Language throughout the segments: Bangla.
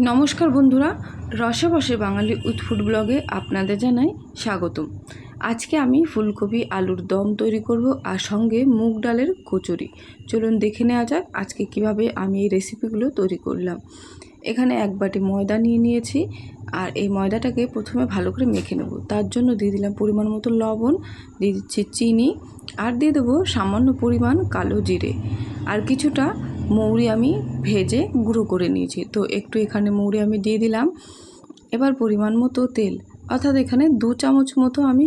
নমস্কার বন্ধুরা রসে বসে বাঙালি ফুড ব্লগে আপনাদের জানাই স্বাগতম। আজকে আমি ফুলকপি আলুর দম তৈরি করব আর সঙ্গে মুগ ডালের কচুরি। চলুন দেখে নেওয়া যাক আজকে কীভাবে আমি এই রেসিপিগুলো তৈরি করলাম। এখানে এক বাটি ময়দা নিয়ে নিয়েছি আর এই ময়দাটাকে প্রথমে ভালো করে মেখে নেব। তার জন্য দিয়ে দিলাম পরিমাণ মতো লবণ, দিয়ে দিচ্ছি চিনি আর দিয়ে দেবো সামান্য পরিমাণ কালো জিরে। আর কিছুটা মৌরি আমি ভেজে গুঁড়ো করে নিয়েছি। তো একটু এখানে মৌরি আমি দিয়ে দিলাম। এবার পরিমাণ মতো তেল। অর্থাৎ এখানে দু চামচ মতো আমি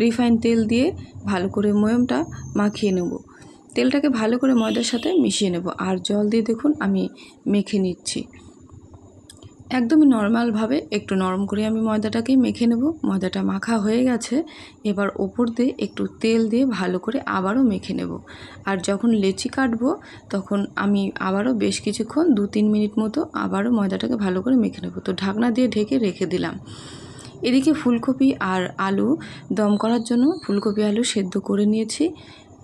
রিফাইন তেল দিয়ে ভালো করে ময়মটা মাখিয়ে নেব। তেলটাকে ভালো করে ময়দার সাথে মিশিয়ে নেব। আর জল দিয়ে দেখুন আমি মেখে নিচ্ছি। একদমই নর্মালভাবে একটু নরম করে আমি ময়দাটাকে মেখে নেব। ময়দাটা মাখা হয়ে গেছে। এবার ওপর দিয়ে একটু তেল দিয়ে ভালো করে আবারও মেখে নেব। আর যখন লেচি কাটবো, তখন আমি আবারও বেশ কিছুক্ষণ দু তিন মিনিট মতো আবারও ময়দাটাকে ভালো করে মেখে নেব। তো ঢাকনা দিয়ে ঢেকে রেখে দিলাম। এদিকে ফুলকপি আর আলু দম করার জন্য ফুলকপি, আলু সেদ্ধ করে নিয়েছি।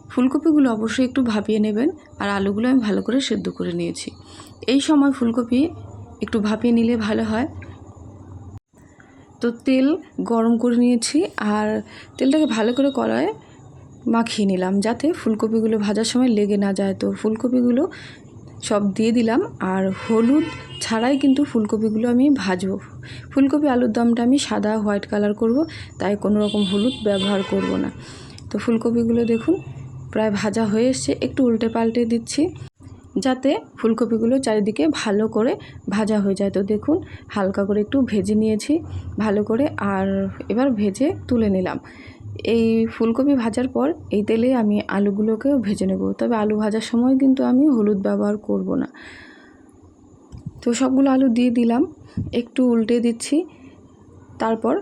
ফুলকপিগুলো অবশ্যই একটু ভাপিয়ে নেবেন। আর আলুগুলো আমি ভালো করে সেদ্ধ করে নিয়েছি। এই সময় ফুলকপি একটু ভাপিয়ে নিলে ভালো হয়। তো তেল গরম করে নিয়েছি আর তেলটাকে ভালো করে কড়ায় মাখিয়ে নিলাম যাতে ফুলকপিগুলো ভাজার সময় লেগে না যায়। তো ফুলকপিগুলো সব দিয়ে দিলাম আর হলুদ ছাড়াই কিন্তু ফুলকপিগুলো আমি ভাজবো। ফুলকপি আলুর দমটা আমি সাদা হোয়াইট কালার করব, তাই কোনো রকম হলুদ ব্যবহার করব না। তো ফুলকপিগুলো দেখুন, প্রায় ভাজা হয়ে এসছে, একটু উল্টে পাল্টে দিচ্ছি। যাতে ফুলকপিগুলো চারিদিকে ভালো করে ভাজা হয়ে যায়। তো দেখুন, হালকা করে একটু ভেজে নিয়েছি, ভালো করে। আর এবার ভেজে তুলে নিলাম। এই ফুলকপি ভাজার পর এই তেলে আমি আলুগুলোকেও ভেজে নেব। তবে আলু ভাজার সময় কিন্তু আমি হলুদ ব্যবহার করব না। তো সবগুলো আলু দিয়ে দিলাম, একটু উল্টে দিচ্ছি। তারপর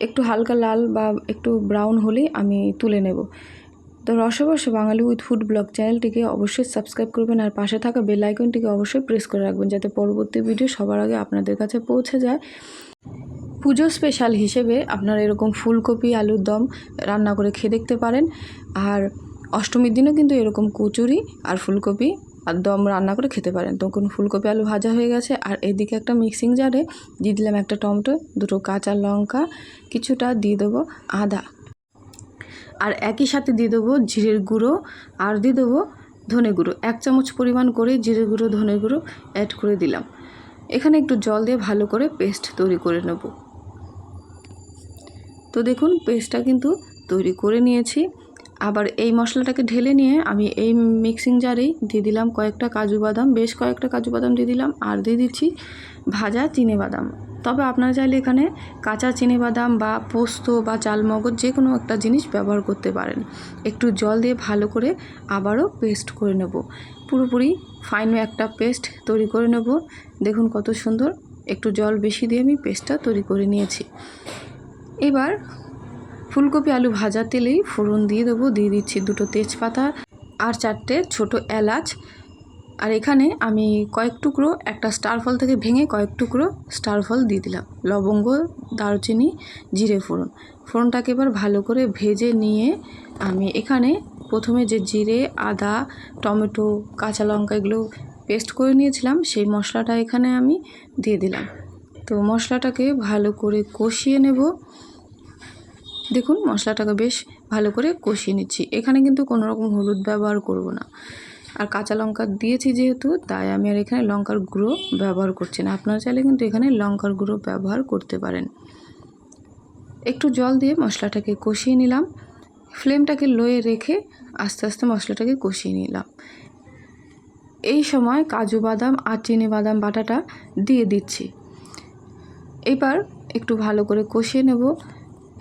একটু হালকা লাল বা একটু ব্রাউন হলেই আমি তুলে নেব। তো রসবসে বাঙালি উইথ ফুড ব্লগ চ্যানেলটিকে অবশ্যই সাবস্ক্রাইব করবেন আর পাশে থাকা বেল আইকনটিকে অবশ্যই প্রেস করে রাখবেন যাতে পরবর্তী ভিডিও সবার আগে আপনাদের কাছে পৌঁছে যায়। পুজো স্পেশাল হিসেবে আপনারা এরকম ফুলকপি, আলুর দম রান্না করে খেয়ে দেখতে পারেন। আর অষ্টমীর দিনও কিন্তু এরকম কচুরি আর ফুলকপি আর দম রান্না করে খেতে পারেন। তখন ফুলকপি, আলু ভাজা হয়ে গেছে। আর এদিকে একটা মিক্সিং জারে দিয়ে দিলাম একটা টমেটো, দুটো কাঁচা লঙ্কা, কিছুটা দিয়ে দেবো আদা। আর একই সাথে দিয়ে দেবো জিরের গুঁড়ো আর দিয়ে দেবো ধনে গুঁড়ো। এক চামচ পরিমাণ করে জিরে গুঁড়ো, ধনে গুঁড়ো অ্যাড করে দিলাম। এখানে একটু জল দিয়ে ভালো করে পেস্ট তৈরি করে নেব। তো দেখুন পেস্টটা কিন্তু তৈরি করে নিয়েছি। আবার এই মশলাটাকে ঢেলে নিয়ে আমি এই মিক্সিং জারেই দিয়ে দিলাম কয়েকটা কাজু বাদাম, বেশ কয়েকটা কাজু বাদাম দিয়ে দিলাম আর দিয়ে দিচ্ছি ভাজা চিনে বাদাম। তবে আপনারা চাইলে এখানে কাঁচা বাদাম বা পোস্ত বা চালমগজ যে কোনো একটা জিনিস ব্যবহার করতে পারেন। একটু জল দিয়ে ভালো করে আবারও পেস্ট করে নেব। পুরোপুরি ফাইন একটা পেস্ট তৈরি করে নেব। দেখুন কত সুন্দর, একটু জল বেশি দিয়ে আমি পেস্টটা তৈরি করে নিয়েছি। এবার ফুলকপি, আলু ভাজা তেলেই ফোড়ন দিয়ে দেবো। দিয়ে দিচ্ছি দুটো তেজপাতা আর চারটে ছোট এলাচ। আর এখানে আমি কয়েক টুকরো একটা স্টার ফল থেকে ভেঙে কয়েক টুকরো স্টার ফল দিয়ে দিলাম। লবঙ্গ, দারচিনি, জিরে ফোড়ন। ফোড়নটাকে এবার ভালো করে ভেজে নিয়ে আমি এখানে প্রথমে যে জিরে, আদা, টমেটো, কাঁচা লঙ্কা এগুলো পেস্ট করে নিয়েছিলাম, সেই মশলাটা এখানে আমি দিয়ে দিলাম। তো মশলাটাকে ভালো করে কষিয়ে নেব। দেখুন, মশলাটাকে বেশ ভালো করে কষিয়ে নিচ্ছি। এখানে কিন্তু কোনো রকম হলুদ ব্যবহার করব না। আর কাঁচা লঙ্কা দিয়েছি যেহেতু, তাই আমি আর এখানে লঙ্কার গুঁড়ো ব্যবহার করছি না। আপনারা চাইলে কিন্তু এখানে লঙ্কার গুঁড়ো ব্যবহার করতে পারেন। একটু জল দিয়ে মশলাটাকে কষিয়ে নিলাম। ফ্লেমটাকে লোয়ে রেখে আস্তে আস্তে মশলাটাকে কষিয়ে নিলাম। এই সময় কাজু বাদাম আর চিনি বাদাম বাটাটা দিয়ে দিচ্ছি। এবার একটু ভালো করে কষিয়ে নেব।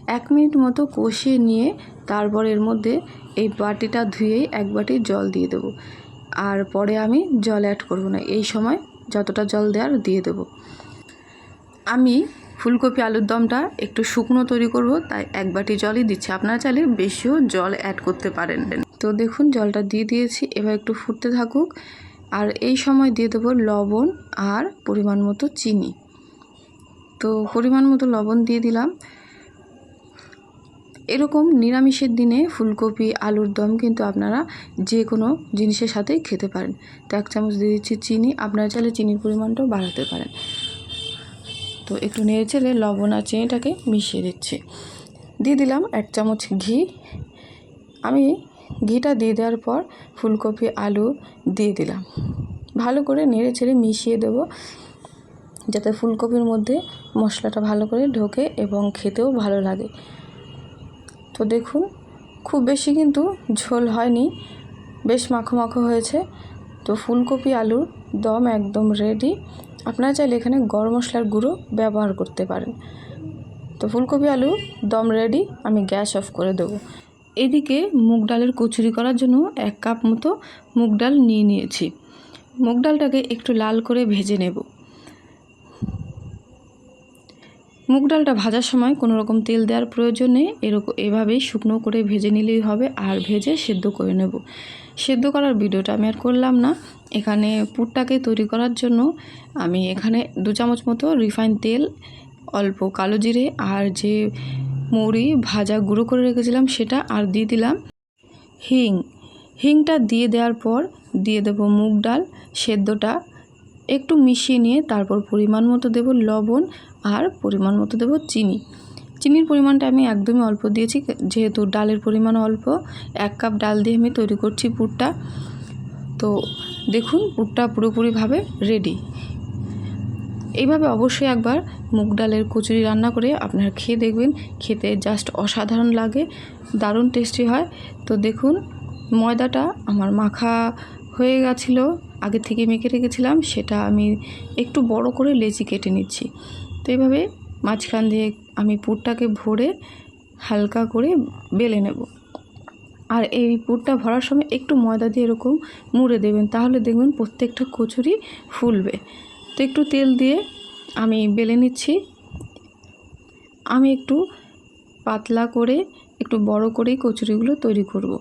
এক মিনিট মতো কষিয়ে নিয়ে তারপর এর মধ্যে এই বাটিটা ধুয়েই এক বাটি জল দিয়ে দেবো। আর পরে আমি জল অ্যাড করব না, এই সময় যতটা জল দেওয়ার দিয়ে দেব। আমি ফুলকপি আলুর দমটা একটু শুকনো তৈরি করব, তাই এক বাটি জলই দিচ্ছি। আপনারা চাইলে বেশিও জল অ্যাড করতে পারেন। তো দেখুন, জলটা দিয়ে দিয়েছি। এবার একটু ফুটতে থাকুক। আর এই সময় দিয়ে দেবো লবণ আর পরিমাণ মতো চিনি। তো পরিমাণ মতো লবণ দিয়ে দিলাম। এরকম নিরামিষের দিনে ফুলকপি, আলুর দম কিন্তু আপনারা যে কোনো জিনিসের সাথেই খেতে পারেন। তো এক চামচ দিয়ে দিচ্ছি চিনি, আপনারা চাইলে চিনির পরিমাণটাও বাড়াতে পারেন। তো একটু নেড়ে চেড়ে লবণ আর চিনিটাকে মিশিয়ে দিচ্ছি। দিয়ে দিলাম এক চামচ ঘি। আমি ঘিটা দিয়ে দেওয়ার পর ফুলকপি, আলু দিয়ে দিলাম। ভালো করে নেড়ে ছেড়ে মিশিয়ে দেবো, যাতে ফুলকপির মধ্যে মশলাটা ভালো করে ঢোকে এবং খেতেও ভালো লাগে। তো দেখুন, খুব বেশি কিন্তু ঝোল হয়নি, বেশ মাখো মাখো হয়েছে। তো ফুলকপি, আলুর দম একদম রেডি আপনারা চাইলে এখানে গরম মশলার গুঁড়ো ব্যবহার করতে পারেন। তো ফুলকপি, আলু, দম রেডি আমি গ্যাস অফ করে দেবো। এদিকে মুগ ডালের কচুরি করার জন্য এক কাপ মতো মুগ ডাল নিয়ে নিয়েছি। মুগ ডালটাকে একটু লাল করে ভেজে নেব। মুগ ডালটা ভাজার সময় কোনো রকম তেল দেওয়ার প্রয়োজন নেই। এরকম এভাবেই শুকনো করে ভেজে নিলেই হবে আর ভেজে সেদ্ধ করে নেব। সেদ্ধ করার ভিডিওটা আমি আর করলাম না। এখানে পুরটাকে তৈরি করার জন্য আমি এখানে দু চামচ মতো রিফাইন তেল, অল্প কালো জিরে আর যে মৌরি ভাজা গুঁড়ো করে রেখেছিলাম সেটা আর দিয়ে দিলাম হিং। হিংটা দিয়ে দেওয়ার পর দিয়ে দেব মুগ ডাল, সেদ্ধটা একটু মিশিয়ে নিয়ে তারপর পরিমাণ মতো দেব লবণ আর পরিমাণ মতো দেব চিনি। চিনির পরিমাণটা আমি একদমই অল্প দিয়েছি, যেহেতু ডালের পরিমাণ অল্প, এক কাপ ডাল দিয়ে আমি তৈরি করছি পুরটা। তো দেখুন, পুরটা পুরোপুরিভাবে রেডি এইভাবে অবশ্যই একবার মুগ ডালের কচুরি রান্না করে আপনারা খেয়ে দেখবেন, খেতে জাস্ট অসাধারণ লাগে, দারুণ টেস্টি হয়। তো দেখুন, ময়দাটা আমার মাখা হয়ে গেছিল, আগে থেকে মেখে রেখেছিলাম, সেটা আমি একটু বড় করে লেচি কেটে নিচ্ছি। তো এইভাবে মাঝখান দিয়ে আমি পুরটাকে ভরে হালকা করে বেলে নেব। আর এই পুরটা ভরার সময় একটু ময়দা দিয়ে এরকম মুড়ে দেবেন, তাহলে দেখবেন প্রত্যেকটা কচুরি ফুলবে। তো একটু তেল দিয়ে আমি বেলে নিচ্ছি। আমি একটু পাতলা করে, একটু বড় করেই কচুরিগুলো তৈরি করব।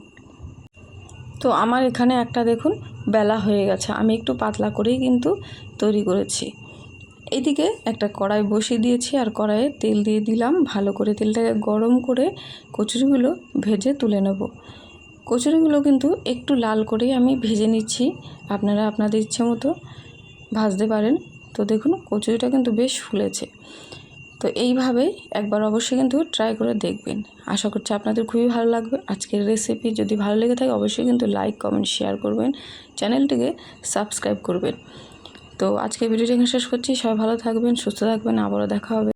তো আমার এখানে একটা দেখুন বেলা হয়ে গেছে। আমি একটু পাতলা করেই কিন্তু তৈরি করেছি। এইদিকে একটা কড়াই বসিয়ে দিয়েছি আর কড়াইয়ে তেল দিয়ে দিলাম। ভালো করে তেলটাকে গরম করে কচুরিগুলো ভেজে তুলে নেব। কচুরিগুলো কিন্তু একটু লাল করেই আমি ভেজে নিচ্ছি। আপনারা আপনাদের ইচ্ছে মতো ভাজতে পারেন। তো দেখুন, কচুরিটা কিন্তু বেশ ফুলেছে। তো এইভাবেই একবার অবশ্যই কিন্তু ট্রাই করে দেখবেন। আশা করছি আপনাদের খুবই ভালো লাগবে। আজকের রেসিপি যদি ভালো লেগে থাকে, অবশ্যই কিন্তু লাইক কমেন্ট শেয়ার করবেন। চ্যানেলটিকে সাবস্ক্রাইব করবেন। তো আজকে ভিডিওটি এখানে শেষ করছি। সবাই ভালো থাকবেন, সুস্থ থাকবেন। আবারও দেখা হবে।